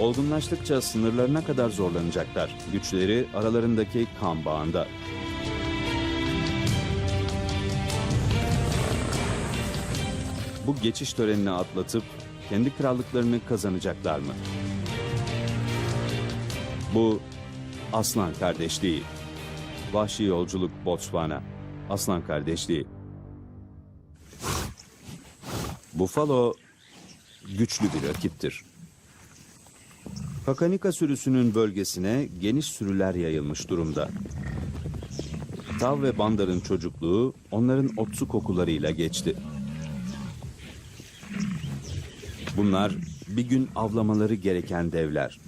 Olgunlaştıkça sınırlarına kadar zorlanacaklar. Güçleri aralarındaki kan bağında. Bu geçiş törenini atlatıp kendi krallıklarını kazanacaklar mı? Bu Aslan Kardeşliği. Vahşi Yolculuk Botswana. Aslan Kardeşliği. Buffalo güçlü bir rakiptir. Kakanika sürüsünün bölgesine geniş sürüler yayılmış durumda. Tav ve Bandar'ın çocukluğu onların otsu kokularıyla geçti. Bunlar bir gün avlamaları gereken devler.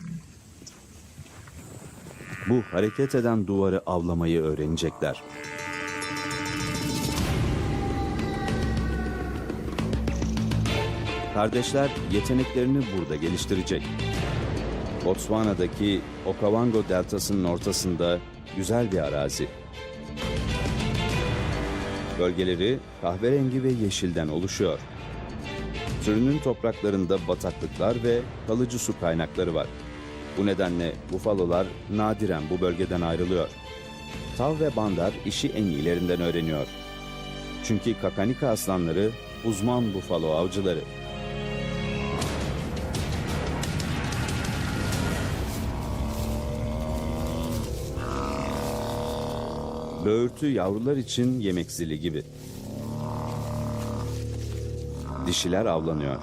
Bu hareket eden duvarı avlamayı öğrenecekler. Kardeşler yeteneklerini burada geliştirecek. Botswana'daki Okavango deltasının ortasında güzel bir arazi. Bölgeleri kahverengi ve yeşilden oluşuyor. Türünün topraklarında bataklıklar ve kalıcı su kaynakları var. Bu nedenle bufalolar nadiren bu bölgeden ayrılıyor. Tav ve Bandar işi en iyilerinden öğreniyor. Çünkü Kakanika aslanları uzman bufalo avcıları. Böğürtü yavrular için yemek zili gibi. Dişiler avlanıyor.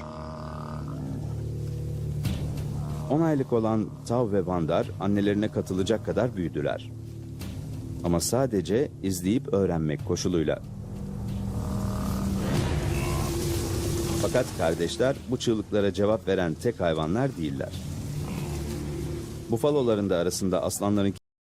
10 aylık olan Tav ve Vandar annelerine katılacak kadar büyüdüler. Ama sadece izleyip öğrenmek koşuluyla. Fakat kardeşler bu çığlıklara cevap veren tek hayvanlar değiller. Bufaloların da arasında aslanlarınki